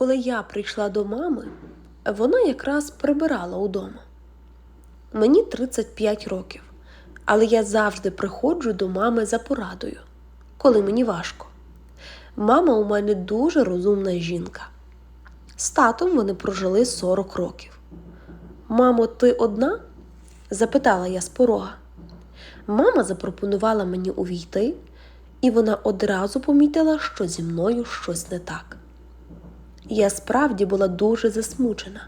коли я прийшла до мами, вона якраз прибирала удома. Мені 35 років, але я завжди приходжу до мами за порадою, коли мені важко. Мама у мене дуже розумна жінка. З татом вони прожили 40 років. Мамо, ти одна? запитала я з порога. Мама запропонувала мені увійти, і вона одразу помітила, що зі мною щось не так. Я справді була дуже засмучена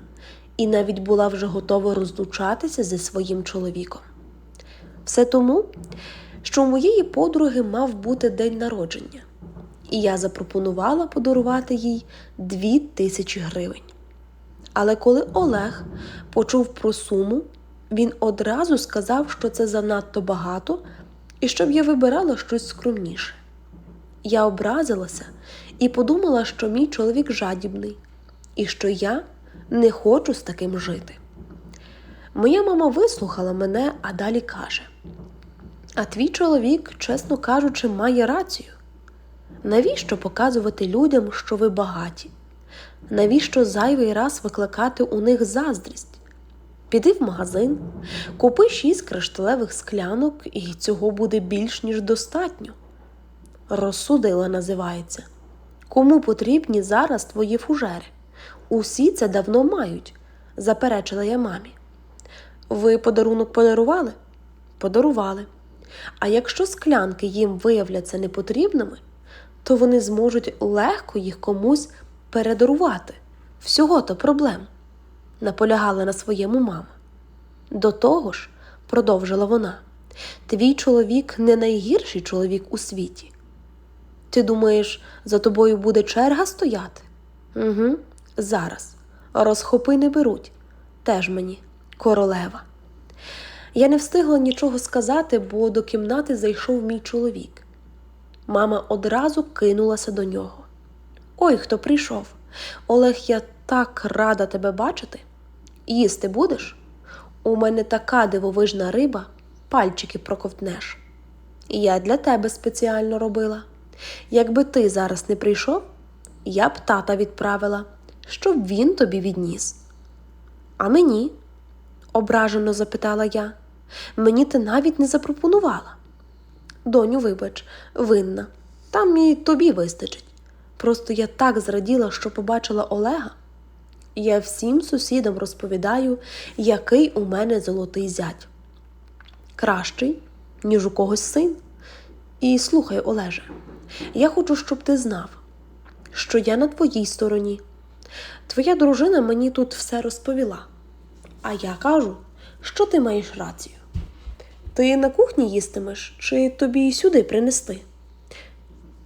і навіть була вже готова розлучатися зі своїм чоловіком. Все тому, що у моєї подруги мав бути день народження, і я запропонувала подарувати їй дві тисячі гривень. Але коли Олег почув про суму, він одразу сказав, що це занадто багато і щоб я вибирала щось скромніше. Я образилася і подумала, що мій чоловік жадібний, і що я не хочу з таким жити. Моя мама вислухала мене, а далі каже: А твій чоловік, чесно кажучи, має рацію. Навіщо показувати людям, що ви багаті? Навіщо зайвий раз викликати у них заздрість? Піди в магазин, купи шість кришталевих склянок, і цього буде більш ніж достатньо. Розсудила називається. Кому потрібні зараз твої фужери? Усі це давно мають, заперечила я мамі. Ви подарунок подарували? Подарували. А якщо склянки їм виявляться непотрібними, то вони зможуть легко їх комусь передарувати. Всього то проблем, наполягала на своєму мама. До того ж, продовжила вона, твій чоловік не найгірший чоловік у світі. Ти думаєш, за тобою буде черга стояти? Угу, зараз. Розхопи не беруть. Теж мені королева. Я не встигла нічого сказати, бо до кімнати зайшов мій чоловік. Мама одразу кинулася до нього. Ой, хто прийшов. Олег, я так рада тебе бачити. Їсти будеш? У мене така дивовижна риба, пальчики проковтнеш. Я для тебе спеціально робила. Якби ти зараз не прийшов, я б тата відправила, щоб він тобі відніс. А мені? ображено запитала я. Мені ти навіть не запропонувала. Доню, вибач, винна, там і тобі вистачить. Просто я так зраділа, що побачила Олега. Я всім сусідам розповідаю, який у мене золотий зять. Кращий, ніж у когось син. І слухай, Олеже, я хочу, щоб ти знав, що я на твоїй стороні. Твоя дружина мені тут все розповіла. А я кажу, що ти маєш рацію. Ти на кухні їстимеш, чи тобі сюди принести?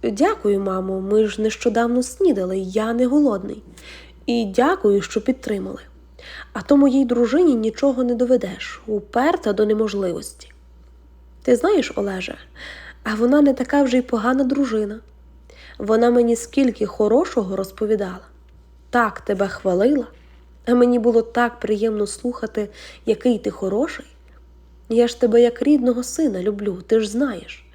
Дякую, мамо, ми ж нещодавно снідали, я не голодний. І дякую, що підтримали. А то моїй дружині нічого не доведеш, уперта до неможливості. Ти знаєш, Олеже, а вона не така вже й погана дружина. Вона мені скільки хорошого розповідала, так тебе хвалила, а мені було так приємно слухати, який ти хороший. Я ж тебе як рідного сина люблю, ти ж знаєш.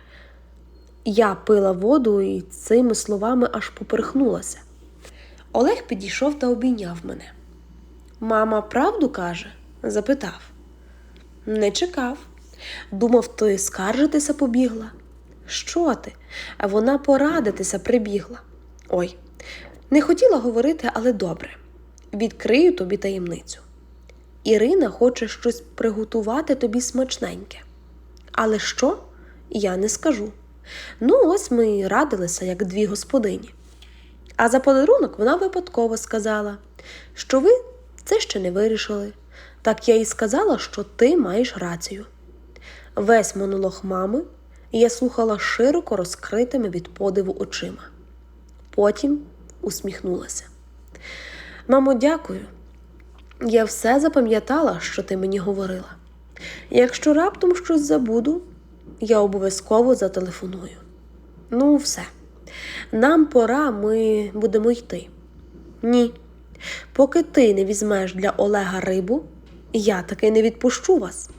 Я пила воду і цими словами аж поперхнулася. Олег підійшов та обійняв мене. Мама правду каже? запитав. Не чекав. Думав, ти скаржитися побігла. Що ти? Вона порадитися прибігла. Ой, не хотіла говорити, але добре. Відкрию тобі таємницю. Ірина хоче щось приготувати тобі смачненьке. Але що? Я не скажу. Ну, ось ми радилися, як дві господині. А за подарунок вона випадково сказала, що ви це ще не вирішили. Так я їй сказала, що ти маєш рацію. Весь монолог мами я слухала широко розкритими від подиву очима. Потім усміхнулася. Мамо, дякую. Я все запам'ятала, що ти мені говорила. Якщо раптом щось забуду, я обов'язково зателефоную. Ну, все. Нам пора, ми будемо йти. Ні. Поки ти не візьмеш для Олега рибу, я таки не відпущу вас.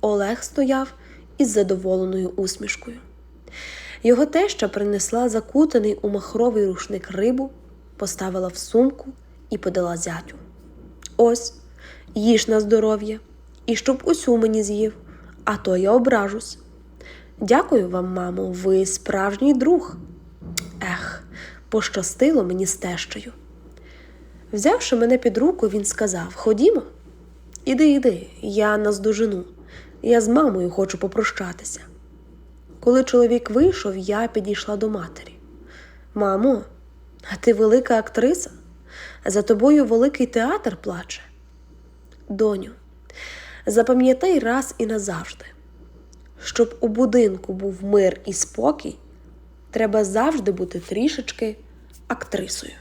Олег стояв із задоволеною усмішкою. Його теща принесла закутаний у махровий рушник рибу, поставила в сумку і подала зятю. Ось, їж на здоров'я, і щоб усю мені з'їв, а то я ображусь. Дякую вам, мамо, ви справжній друг. Ех, пощастило мені з тещею. Взявши мене під руку, він сказав: Ходімо. Іди, іди, я наздожену. Я з мамою хочу попрощатися. Коли чоловік вийшов, я підійшла до матері. Мамо, а ти велика актриса? За тобою великий театр плаче. Доню, запам'ятай раз і назавжди, щоб у будинку був мир і спокій, треба завжди бути трішечки актрисою.